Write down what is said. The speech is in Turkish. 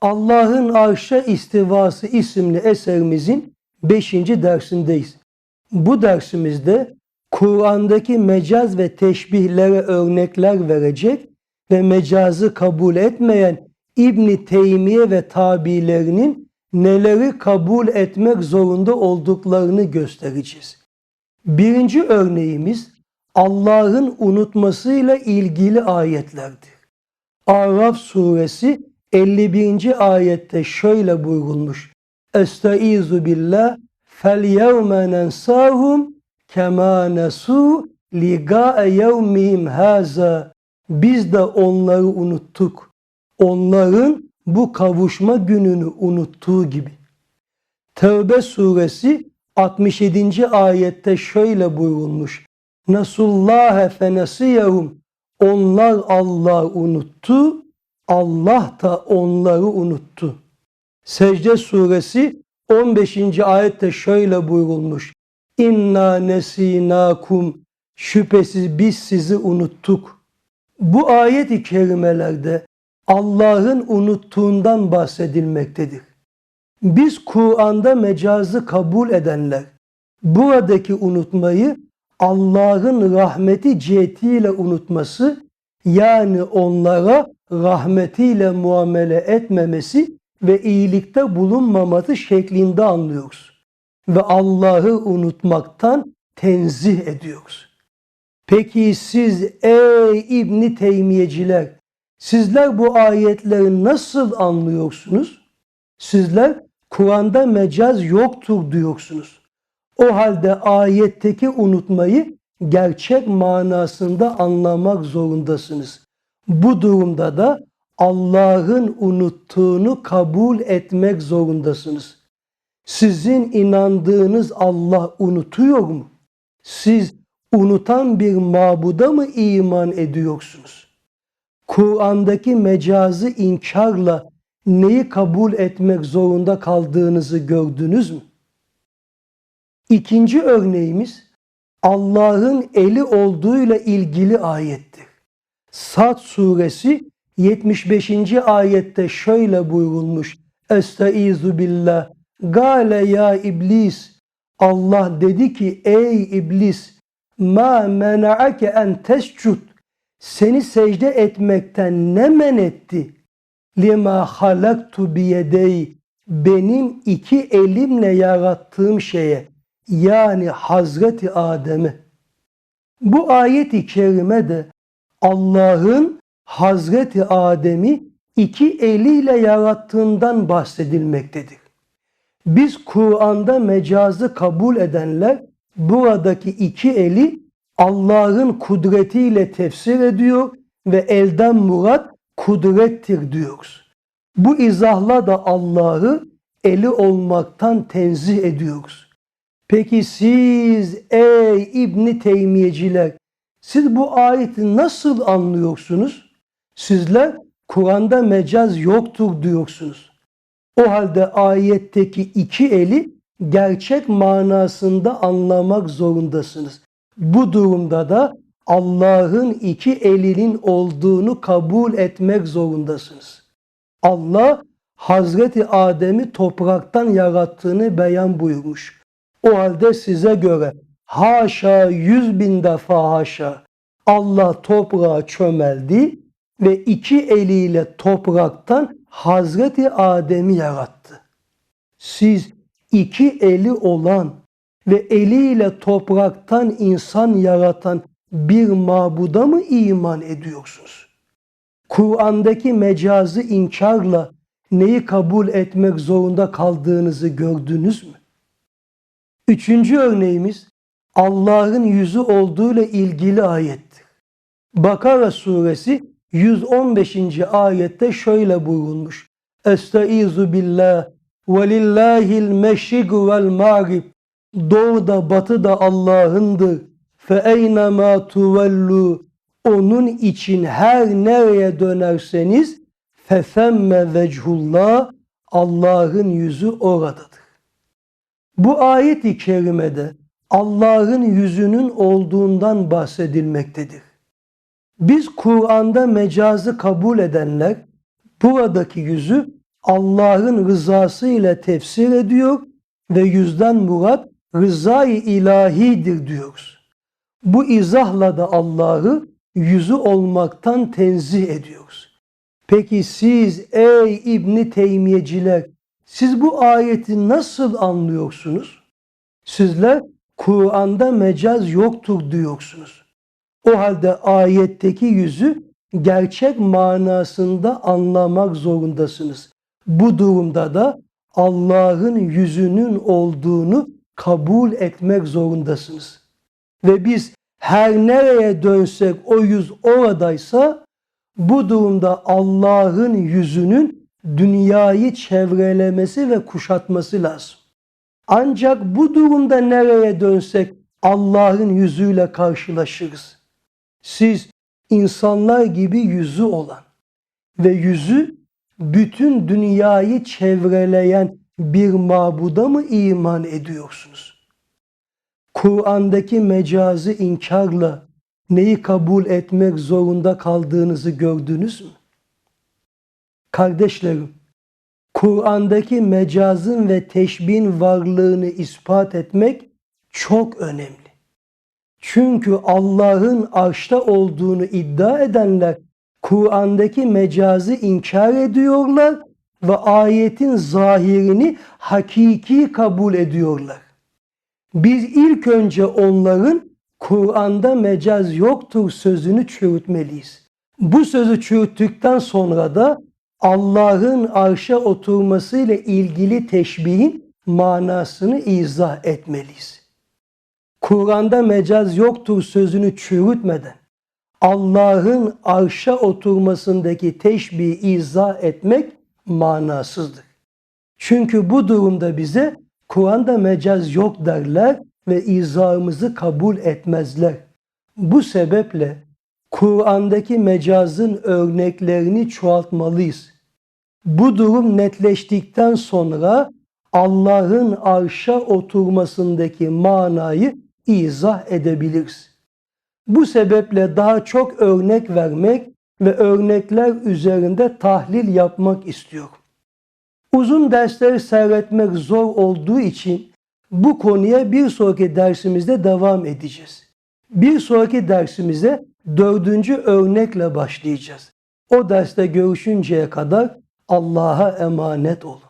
Allah'ın arşa istivası isimli eserimizin 5. dersindeyiz. Bu dersimizde Kur'an'daki mecaz ve teşbihlere örnekler verecek ve mecazı kabul etmeyen İbni Teymiye ve tabilerinin neleri kabul etmek zorunda olduklarını göstereceğiz. Birinci örneğimiz Allah'ın unutmasıyla ilgili ayetlerdir. Araf suresi 51. ayette şöyle buyurulmuş. Estaizu billah fel yevme nensahum kema nesu ligae yevmihim haza biz de onları unuttuk. Onların bu kavuşma gününü unuttuğu gibi. Tevbe suresi 67. ayette şöyle buyurulmuş. Nasullâhe fenesiyehum. Onlar Allah unuttu, Allah da onları unuttu. Secde suresi 15. ayette şöyle buyurulmuş. İnna nesinakum. Şüphesiz biz sizi unuttuk. Bu ayet-i kerimelerde Allah'ın unuttuğundan bahsedilmektedir. Biz Kur'an'da mecazı kabul edenler buradaki unutmayı Allah'ın rahmeti cihetiyle unutması yani onlara rahmetiyle muamele etmemesi ve iyilikte bulunmaması şeklinde anlıyoruz. Ve Allah'ı unutmaktan tenzih ediyoruz. Peki siz ey İbni Teymiyeciler sizler bu ayetleri nasıl anlıyorsunuz? Sizler Kur'an'da mecaz yoktur diyorsunuz. O halde ayetteki unutmayı gerçek manasında anlamak zorundasınız. Bu durumda da Allah'ın unuttuğunu kabul etmek zorundasınız. Sizin inandığınız Allah unutuyor mu? Siz unutan bir mabuda mı iman ediyorsunuz? Kur'an'daki mecazı inkarla neyi kabul etmek zorunda kaldığınızı gördünüz mü? İkinci örneğimiz Allah'ın eli olduğuyla ilgili ayettir. Sad suresi 75. ayette şöyle buyurulmuş. Estaizu billah. Gale ya iblis. Allah dedi ki ey iblis ma mena'ake en tescud seni secde etmekten ne men etti? Lima halaktu biyedey benim iki elimle yarattığım şeye yani Hazreti Adem'e. Bu ayet-i kerime de Allah'ın Hazreti Adem'i iki eliyle yarattığından bahsedilmektedir. Biz Kur'an'da mecazı kabul edenler buradaki iki eli Allah'ın kudretiyle tefsir ediyor ve elden murat kudrettir diyoruz. Bu izahla da Allah'ı eli olmaktan tenzih ediyoruz. Peki siz ey İbni Teymiyeciler siz bu ayeti nasıl anlıyorsunuz? Sizler Kur'an'da mecaz yoktur diyorsunuz. O halde ayetteki iki eli gerçek manasında anlamak zorundasınız. Bu durumda da Allah'ın iki elinin olduğunu kabul etmek zorundasınız. Allah Hazreti Adem'i topraktan yarattığını beyan buyurmuş. O halde size göre haşa yüz bin defa haşa Allah toprağa çömeldi ve iki eliyle topraktan Hazreti Adem'i yarattı. Siz iki eli olan ve eliyle topraktan insan yaratan bir mabuda mı iman ediyorsunuz? Kur'an'daki mecazı inkarla neyi kabul etmek zorunda kaldığınızı gördünüz mü? Üçüncü örneğimiz Allah'ın yüzü olduğuyla ilgili ayettir. Bakara suresi 115. ayette şöyle buyurulmuş. Estaizu billah ve lillahil meşrik vel mağrib Doğu da batı da Allah'ındır. Fe eynema tuvellu onun için her nereye dönerseniz fefemme vechullah Allah'ın yüzü oradadır. Bu ayet-i kerimede Allah'ın yüzünün olduğundan bahsedilmektedir. Biz Kur'an'da mecazı kabul edenler buradaki yüzü Allah'ın rızası ile tefsir ediyor ve yüzden murat rızayı ilahidir diyoruz. Bu izahla da Allah'ı yüzü olmaktan tenzih ediyoruz. Peki siz ey İbni Teymiyeciler siz bu ayeti nasıl anlıyorsunuz? Sizler Kur'an'da mecaz yoktur diyorsunuz. O halde ayetteki yüzü gerçek manasında anlamak zorundasınız. Bu durumda da Allah'ın yüzünün olduğunu kabul etmek zorundasınız. Ve biz her nereye dönsek o yüz oradaysa bu durumda Allah'ın yüzünün dünyayı çevrelemesi ve kuşatması lazım. Ancak bu durumda nereye dönsek Allah'ın yüzüyle karşılaşırız. Siz insanlar gibi yüzü olan ve yüzü bütün dünyayı çevreleyen bir mabuda mı iman ediyorsunuz? Kur'an'daki mecazi inkarla neyi kabul etmek zorunda kaldığınızı gördünüz mü? Kardeşlerim, Kur'an'daki mecazın ve teşbihin varlığını ispat etmek çok önemli. Çünkü Allah'ın arşta olduğunu iddia edenler Kur'an'daki mecazı inkar ediyorlar ve ayetin zahirini hakiki kabul ediyorlar. Biz ilk önce onların Kur'an'da mecaz yoktur sözünü çürütmeliyiz. Bu sözü çürüttükten sonra da Allah'ın arşa oturmasıyla ilgili teşbihin manasını izah etmeliyiz. Kur'an'da mecaz yoktur sözünü çürütmeden Allah'ın arşa oturmasındaki teşbihi izah etmek manasızdır. Çünkü bu durumda bize Kur'an'da mecaz yok derler ve izahımızı kabul etmezler. Bu sebeple Kur'an'daki mecazın örneklerini çoğaltmalıyız. Bu durum netleştikten sonra Allah'ın arşa oturmasındaki manayı izah edebiliriz. Bu sebeple daha çok örnek vermek ve örnekler üzerinde tahlil yapmak istiyorum. Uzun dersleri seyretmek zor olduğu için bu konuya bir sonraki dersimizde devam edeceğiz. Bir sonraki dersimize dördüncü örnekle başlayacağız. O derste görüşünceye kadar Allah'a emanet olun.